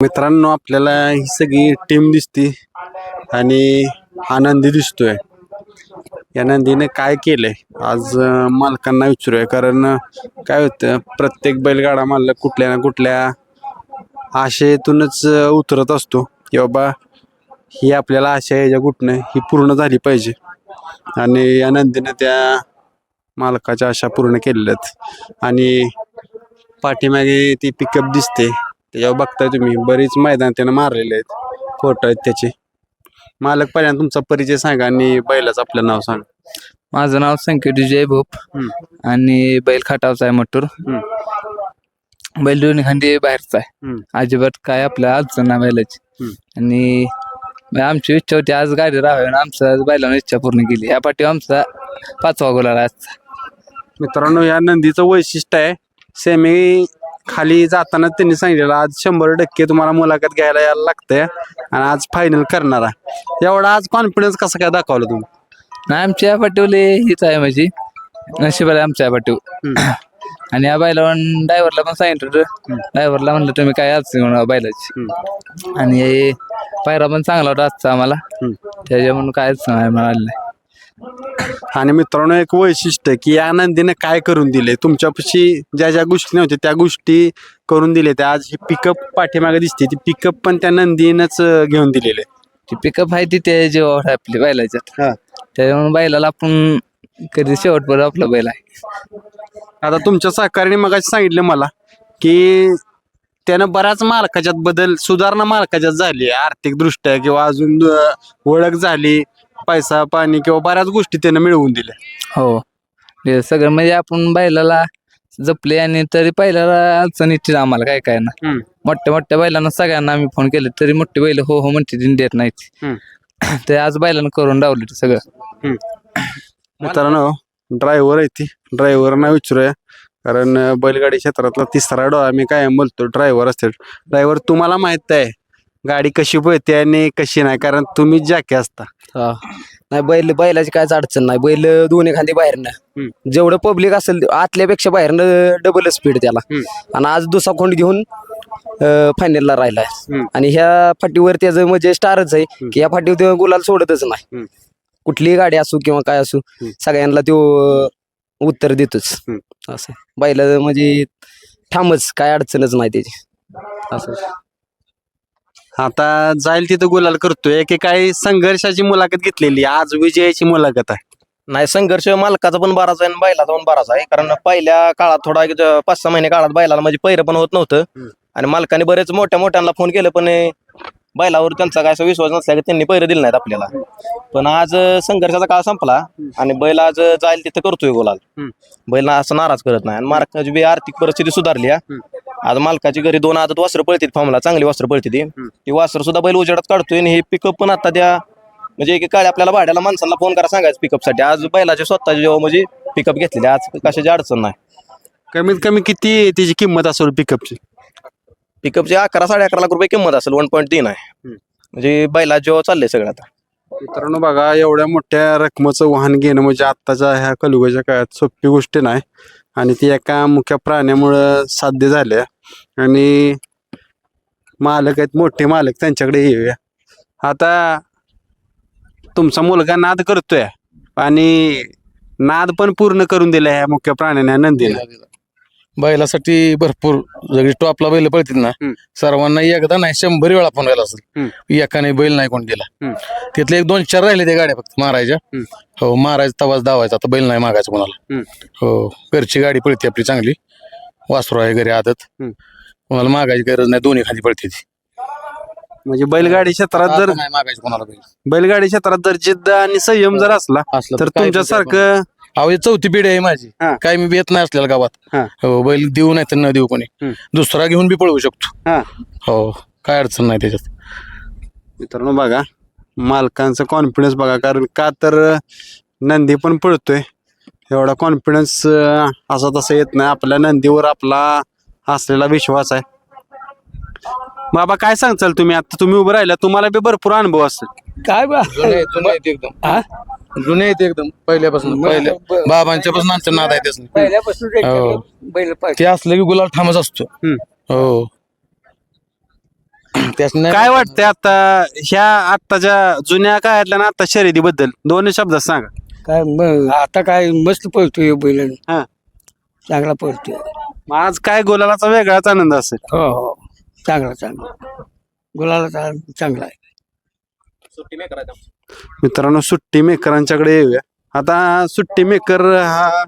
मित्रांनो आपल्याला ही सगळी टीम दिसते आणि आनंदी दिसतोय. या नंदीने काय केलंय? आज मालकांना विचारूया. कारण काय होतं प्रत्येक बैलगाडा मालक कुठल्या ना कुठल्या आशेतूनच उतरत असतो. की बाबा ही आपल्याला आशा याच्या कुठनं ही पूर्ण झाली पाहिजे. आणि या नंदीनं त्या मालकाच्या आशा पूर्ण केलेल्या आहेत. आणि पाठीमागे ती पिकअप दिसते. त्याच्यावर बघताय तुम्ही बरीच मैदान त्यानं मारलेले आहेत. फोटो आहेत त्याचे. मालक पहिल्यांदा तुमचा परिचय सांगा आणि बैलाचं आपलं नाव सांगा. माझं नाव संकेत विजय भोप हम्म. आणि बैल खटावचा आहे मटूर. बैल दोन्ही खांदी बाहेरचा आहे. हम्म. अजिबात काय आपल्या अडचण नाही बैलाची. हम्म. आणि मग आमची इच्छा होती आज गाडी राहावी आणि आमचा बैलानं इच्छा पूर्ण केली. या पाठी आमचा पाचवा गोला आहे आजचा. मित्रांनो या नंदीचं वैशिष्ट्य आहे सेमी खाली जाताना त्यांनी सांगितलेलं आज शंभर टक्के तुम्हाला मुलाखत घ्यायला यायला लागतंय आणि आज फायनल करणार आहे. एवढा आज कॉन्फिडन्स कसं काय दाखवलं तुम्ही? नाही आमच्या पाठीवले हीच आहे माझी. नशिबाला आमच्या या पाठीव. आणि या बैला ड्रायव्हरला पण सांगितलं ड्रायव्हरला म्हणलं तुम्ही काय अडचण होणार बैलाची आणि पायरा पण चांगला होता आजचा आम्हाला. त्याच्या म्हणून काय अडचण आहे मला नाही. आणि मित्रांनो एक वैशिष्ट्य की या नंदीने काय करून दिले? तुमच्यापाशी ज्या ज्या गोष्टी नव्हत्या त्या गोष्टी करून दिले त्या आज ही पिकअप पाठीमागे दिसते. ती पिकअप पण त्या नंदीनंच घेऊन दिलेले ती पिकअप आहे ती त्या जीवावर आहे आपली बैलाच्यात. त्याच्यामुळे बैलाला आपण कधी शेवटपर्यंत आपला बैल आहे. आता तुमच्या सहकार्याने मग सांगितलं मला की त्यानं बऱ्याच मालकाच्यात बदल सुधारणा मालकाच्यात झाली. आर्थिक दृष्ट्या किंवा अजून ओळख झाली. पैसा पाणी किंवा बऱ्याच गोष्टी त्यानं मिळवून दिल्या. हो. हे सगळं म्हणजे आपण बैलाला जपले आणि तरी पहिल्याला अडचण येते आम्हाला काय काय ना हम्म. मोठ्या मोठ्या बैलांना सगळ्यांना आम्ही फोन केले तरी मोठे बैल हो हो म्हणते ती देत नाहीत. हम्म. ते आज बैलानं करून डावले ते सगळं मित्रांनो ड्रायव्हर आहे ती. ड्रायव्हरना विचारूया कारण अं, बैलगाडी क्षेत्रातला तिसरा डोळा मी काय बोलतो ड्रायव्हर असते ड्रायव्हर तुम्हाला माहीत आहे गाडी कशी पळते आणि कशी नाही कारण तुम्ही जॅके असता. हा. नाही बैल बैलाची कायच अडचण नाही. बैल दोन्ही खांदी बाहेरनं. जेवढं पब्लिक असेल आतल्यापेक्षा बाहेरनं डबल स्पीड त्याला. आणि आज दुसरा खोंड घेऊन फायनलला राहिलाय. आणि ह्या फाटीवर त्याचं म्हणजे स्टारच आहे की ह्या फाटीवर गुलाल सोडतच नाही. कुठलीही गाडी असू किंवा काय असू सगळ्यांना तो उत्तर देतोच. असं. बैला म्हणजे ठामच काय अडचणच नाही त्याची. असं. आता जाईल तिथं गुलाल करतोय की काही संघर्षाची मुलाखत घेतलेली आज विजयाची मुलाखत आहे. नाही संघर्ष मालकाचा पण बराच आहे आणि बैलाचा पण बराच आहे कारण पहिल्या काळात थोडा पाच सहा महिने काळात बैलाला म्हणजे पैर पण होत नव्हतं. आणि मालकाने बरेच मोठ्या मोठ्यांना फोन केले पण बैलावर त्यांचा काय असा विश्वास नसला की त्यांनी पैर दिले नाहीत आपल्याला. पण आज संघर्षाचा काळ संपला आणि बैल आज जाईल तिथं करतोय गोलाल. बैल असं नाराज करत नाही. आणि मालकाची बी आर्थिक परिस्थिती सुधारली आज मालकाची घरी दोन आदत वस्त्र पळतील फॉर्मला चांगली वस्त्र पळते ती ती वस्त्र सुद्धा बैल उजेडात काढतोय आणि हे पिकअप पण आता त्या म्हणजे एक काळी आपल्याला भाड्याला माणसाला फोन करा सांगायचं पिकअपसाठी. आज बैलाचे स्वतःचे जेव्हा म्हणजे पिकअप घेतलेले आज कशाची अडचण नाही. कमीत कमी किती त्याची किंमत असेल पिकअपची पिकअपचे अकरा साडे अकरा लाख रुपये किंमत असेल वन पॉईंट तीन आहे. म्हणजे बैला जेव्हा चाललंय सगळं आता. मित्रांनो बघा एवढ्या मोठ्या रकमेचं वाहन घेणं म्हणजे आत्ताच्या ह्या कलुगाच्या काळात सोपी गोष्ट नाही. आणि ती एका मुख्य प्राण्यामुळं साध्य झाल्या. आणि मालक आहेत मोठे मालक त्यांच्याकडे येऊया. आता तुमचा मुलगा नाद करतोय आणि नाद पण पूर्ण करून दिला ह्या मुख्य प्राण्याने नंदीला बैलासाठी भरपूर सगळी टॉपला बैल पळतील ना हम्म. सर्वांना एकदा नाही शंभर वेळा फोन केला असेल एकाने बैल नाही कोण दिला हम्म. तिथले एक दोन चार राहिले ते गाड्या फक्त मारायच्या हम्म. हो मारायचा तवाच धावायचा आता बैल नाही मागायचा कोणाला हम्म. हो घरची गाडी पळते आपली चांगली वासरू आहे घरी आदत हम्म. कोणाला मागायची गरज नाही दोन्ही खाली पळते ती म्हणजे बैलगाडी क्षेत्रात जर आता नाही मागायचं कोणाला बैल बैलगाडी क्षेत्रात जर जिद्द आणि संयम जर असला असलं तर काय तुमच्यासारखं अहो हे चौथी पिढी आहे माझी. हा. काय मी येत नाही असलेल्या गावात. हा. हो बैल देऊ नाही तर न देऊ कोणी. हम्म. दुसरा घेऊन बी पळवू शकतो. हा. हो काय अडचण नाही त्याच्यात. मित्रांनो बघा मालकांचा कॉन्फिडन्स बघा कारण का तर नंदी पण पळतोय. एवढा कॉन्फिडन्स असा तसा येत नाही. आपल्या नंदीवर आपला असलेला विश्वास आहे. बाबा काय सांगचाल तुम्ही? आता तुम्ही उभं राहिला तुम्हाला बी भरपूर अनुभव असेल. काय बा? जुने आहेत, जुने आहेत एकदम. जुने आहेत एकदम पहिल्यापासून. पहिल्या बाबांच्या पासून आमच्या नाद आहे त्यासनी. पहिल्यापासून हो. बैल ते असलं की गुलाल ठामच असतो. हम्म. हो. त्याच्यानं काय वाटतंय आता ह्या आत्ताच्या जुन्या काळातल्या ना आता शर्यतीबद्दल? दोन शब्दात सांगा. काय मग आता काय मस्त पळतोय बैल. हा. चांगला पळतोय. मग आज काय गोलालाचा वेगळाच आनंद असेल? हो हो. चांगला चांगला. गुलाला चांगला आहे. मित्रांनो सुट्टी मेकरांच्याकडे येऊया. आता सुट्टी मेकर हा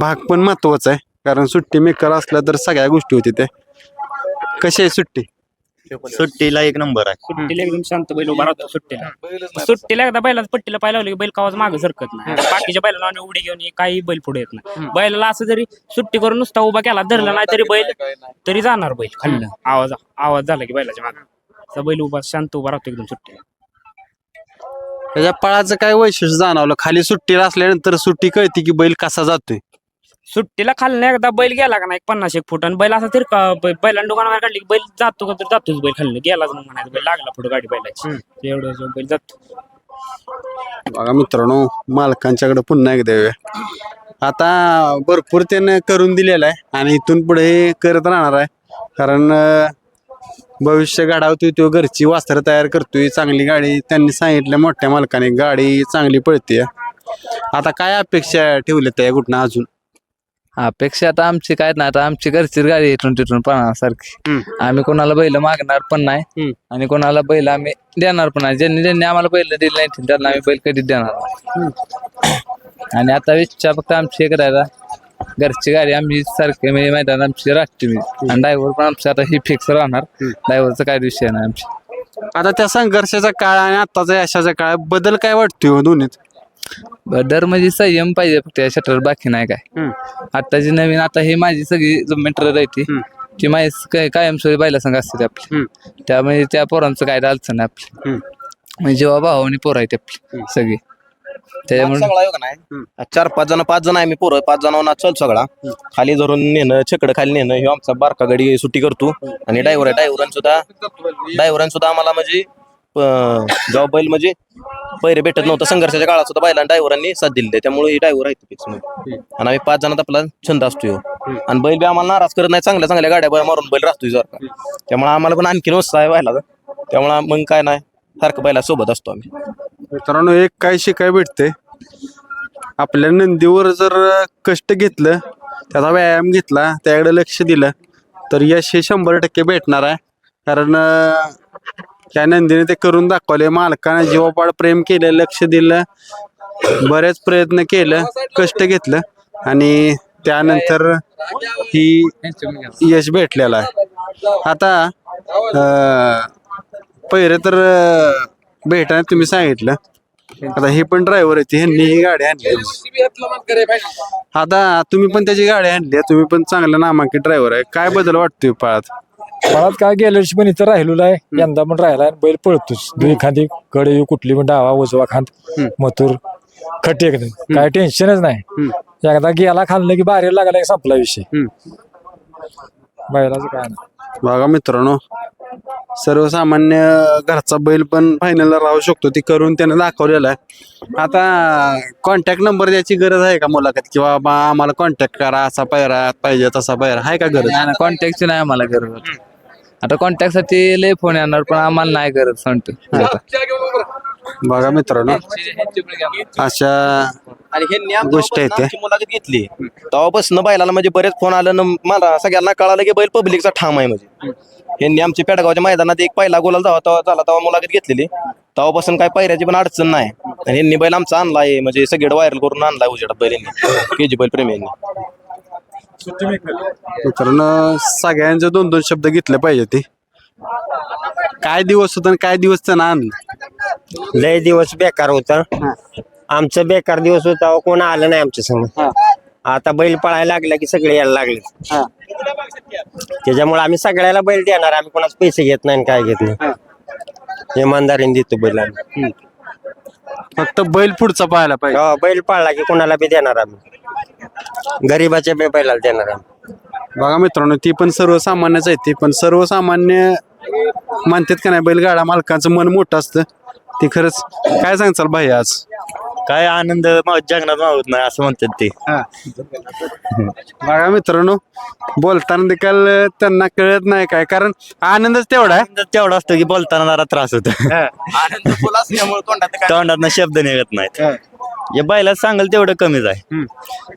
भाग पण महत्त्वाचा आहे. कारण सुट्टी मेकर असला तर सगळ्या गोष्टी होती त्या. कशी आहे सुट्टी? सुट्टीला एक नंबर आहे. सुट्टीला एकदम शांत बैल उभा राहतो. सुट्टीला. सुट्टीला एकदा बैलाला पट्टीला पाय लावली की बैल कावाच मागे सरकत नाही. बाकीच्या बैलाला आणि उडी घेऊन काही बैल पुढे येत नाही. बैलाला असं जरी सुट्टी करून नुसता उभा केला धरला नाही तरी बैल तरी जाणार बैल खाल्लं. आवाज आवाज झाला की बैलाच्या मागे. बैल उभा शांत उभा राहतो एकदम सुट्टीला. त्याच्या पळाचं काय वैशिष्ट्य जाणवलं? खाली सुट्टीला असल्यानंतर सुट्टी कळती की बैल कसा जातोय? सुट्टीला खाल्लं एकदा बैल गेला का नाही? एक पन्नास एक फूट. आणि बैल असा तरी बैलांना दुकानावर काढली की बैल जातो का तर जातोच बैल खाल्लं गेलाच मग म्हणायचं बैल लागला पुढे गाडी बैलाची. एवढं जो बैल जातो. बघा मित्रांनो मालकांच्याकडे पुन्हा एकदा येऊया. आता भरपूर त्यानं करून दिलेलं आहे आणि इथून पुढे हे करत राहणार आहे. कारण अं, भविष्य घडावतोय तो घरची वास्त्र तयार करतोय चांगली गाडी. त्यांनी सांगितलं मोठ्या मालकाने गाडी चांगली पळते आता काय अपेक्षा ठेवल्या त्या कुठनं अजून? अपेक्षा आता आमची काय नाही. आता आमची घरचीच गाडी इथून तिथून पाहण्यासारखी आम्ही कोणाला बैल मागणार पण नाही. आणि कोणाला बैल आम्ही देणार पण नाही. ज्यांनी ज्यांनी आम्हाला बैल दिले नाही त्यांना आम्ही बैल कधीच देणार नाही. आणि आता इच्छा फक्त आमची एक राहिला. घरची गाडी आम्ही सारखी म्हणजे मैदान आमची मी. आणि ड्रायव्हर पण आमचं आता ही फिक्स राहणार. ड्रायव्हरचा काय विषय नाही आमची. आता त्या संघर्षाचा काळ आणि आताचा यशाचा काळ बदल काय वाटतोय हो दोन्हीत? दर म्हणजे संयम पाहिजे फक्त या शटर बाकी नाही काय. आताची नवीन आता हे माझी सगळी मिटर राहते ती माझी काय कायमस्वरूपी बायला संघ असते आपली. त्यामुळे त्या पोरांचं काय अडचण आहे आपली. म्हणजे जेव्हा भाऊ आणि पोरं आहेत आपली सगळी. त्याच्यामुळे सगळा योग नाही? चार पाच जण पाच जण आहे मी पोरं पाच जणांना चल सगळा. खाली धरून नेणं छकड खाली नेणं ह्यो आमचा बारका गाडी सुट्टी करतो. आणि ड्रायव्हर आहे ड्रायव्हरांनी सुद्धा ड्रायव्हरांनी सुद्धा आम्हाला म्हणजे जेव्हा बैल म्हणजे पैरे भेटत नव्हतं. संघर्षाच्या काळात सुद्धा बैलांना ड्रायव्हरांनी साथ दिली त्यामुळे ही ड्रायव्हर आहे मध्ये आणि आम्ही पाच जणात आपला छंद असतो ह्यो. आणि बैल बी आम्हाला नाराज करत नाही. चांगल्या चांगल्या गाड्या बैल मारून बैल राहतोय जर. का त्यामुळे आम्हाला पण आणखीन उत्साह आहे बैलाचा. त्यामुळे मग काय नाही सारखं बैला सोबत असतो आम्ही. मित्रांनो एक काय शिकाय भेटते आपल्या नंदीवर जर कष्ट घेतलं त्याचा व्यायाम घेतला त्याकडे लक्ष दिलं तर यश हे शंभर टक्के भेटणार आहे. कारण त्या नंदीने ते करून दाखवले मालकानं जीवापाड प्रेम केलं लक्ष दिलं बरेच प्रयत्न केलं कष्ट घेतलं आणि त्यानंतर ही यश भेटलेलं आहे. आता पहिले तर भेटायला तुम्ही सांगितलं. आता हे पण ड्रायव्हर आहे ह्यांनी ही गाडी आणली. आता तुम्ही पण त्याची गाडी आणली तुम्ही पण चांगलं नामांकित ड्रायव्हर आहे. काय बदल वाटतोय पाळत? मला काय गेल्या वर्षी पण इथं राहिलेलो आहे यंदा पण राहिला आणि बैल पळतोच. दुई खांदी कडे येऊ कुठली पण डावा उजवा खांद मथुर खटे काय टेन्शनच नाही. एकदा गेला खाल्लं की बाहेर लागला संपला विषय. बैलाचं काय नाही. बघा मित्रांनो सर्वसामान्य घरचा बैल पण फायनलला राहू शकतो. ती करून त्याने दाखवलेला आहे. आता कॉन्टॅक्ट नंबर द्यायची गरज आहे का मुलाखत? किंवा बा आम्हाला कॉन्टॅक्ट करा असा पायरा पाहिजे तसा पायरा आहे का गरज? नाही कॉन्टॅक्टची नाही आम्हाला गरज. आता. आता कॉन्टॅक्टसाठी लय फोन येणार पण आम्हाला नाही गरज सांगतो आता. बघा मित्रांनो. अशा आणि हे गोष्ट आहे ते. मुलाखत घेतली. तेव्हापासून बैलाला म्हणजे बरेच फोन आलं न मला सगळ्यांना कळालं की बैल पब्लिकचा ठाम आहे म्हणजे. यांनी आमच्या पेडगावच्या मैदानात एक पहिला गोलाल जेव्हा तेव्हा झाला तेव्हा मुलाखत घेतलेली. तेव्हापासून काय पैऱ्याची पण अडचण नाही. आणि यांनी बैल आमचा आणलाय म्हणजे सगळं व्हायरल करून आणलाय उजेडात बैल यांनी. के जी बैल प्रेमी यांनी. मित्रांनो सगळ्यांचे दोन दोन शब्द घेतले पाहिजे ते. काय दिवस होता आणि काय दिवस त्यानं आणलं? लय दिवस बेकार होता. आमचं बेकार दिवस होता अहो, कोण आलं नाही आमच्या संग. आता बैल पळायला लागला की सगळे यायला लागले. त्याच्यामुळे आम्ही सगळ्याला बैल देणार आम्ही कोणाचे पैसे घेत नाही आणि काय घेत नाही. इमानदारीने देतो बैल आम्ही. फक्त बैल पुढचा पाहायला पाहिजे. हो, बैल पाळला की कोणाला बी देणार आम्ही. गरीबाच्या बी बैलाला देणार आम्ही. बघा मित्रांनो ती पण सर्वसामान्यच आहे. ती पण सर्वसामान्य म्हणतात का नाही? बैलगाडा मालकाचं मन मोठं असतं. ती खरंच काय सांगचाल भाई आज? काय आनंद जगण्यात मावत नाही असं म्हणतात ते. बघा मित्रांनो बोलताना देखील त्यांना कळत नाही काय कारण आनंदच तेवढा आहे. आनंद तेवढा असतो की बोलताना जरा त्रास होतो. आनंद फुल असल्यामुळे तोंडात काय? शब्द निघत नाहीत. या बायला सांगाल तेवढं कमीच आहे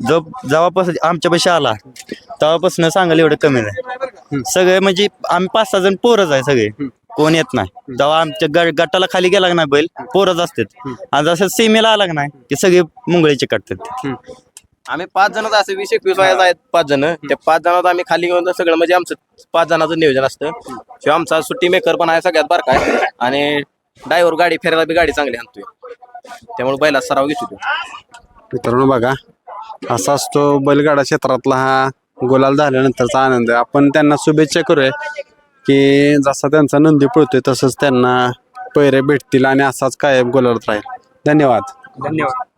जो जेव्हापासून आमच्या पैसे आला तेव्हापासून सांगाल एवढं कमीच आहे सगळे म्हणजे आम्ही पाच सहा जण पोरच आहे सगळे. कोण येत नाही. जेव्हा आमच्या ग- गटाला खाली गेला नाही बैल पोरच असतात. आणि जसं सीमेला आला का नाही की सगळे मुंगळीचे काढतात आम्ही पाच जण असे वीस एकवीस वयाचा आहेत पाच जण. त्या पाच जणात आम्ही खाली घेऊन सगळं. म्हणजे आमचं पाच जणांचं नियोजन असतं. किंवा आमचा सुट्टी मेकर पण आहे सगळ्यात बारका आहे आणि ड्रायव्हर गाडी फिरायला बी गाडी चांगली आणतोय. त्यामुळे बैला सराव घेतो तो. मित्रांनो बघा असा असतो बैलगाडा क्षेत्रातला हा गुलाल झाल्यानंतरचा आनंद. आपण त्यांना शुभेच्छा करूया. की जसा त्यांचा नंदी पळतोय तसंच त्यांना पैरे भेटतील आणि असाच कायम गोलत राहील. धन्यवाद. धन्यवाद.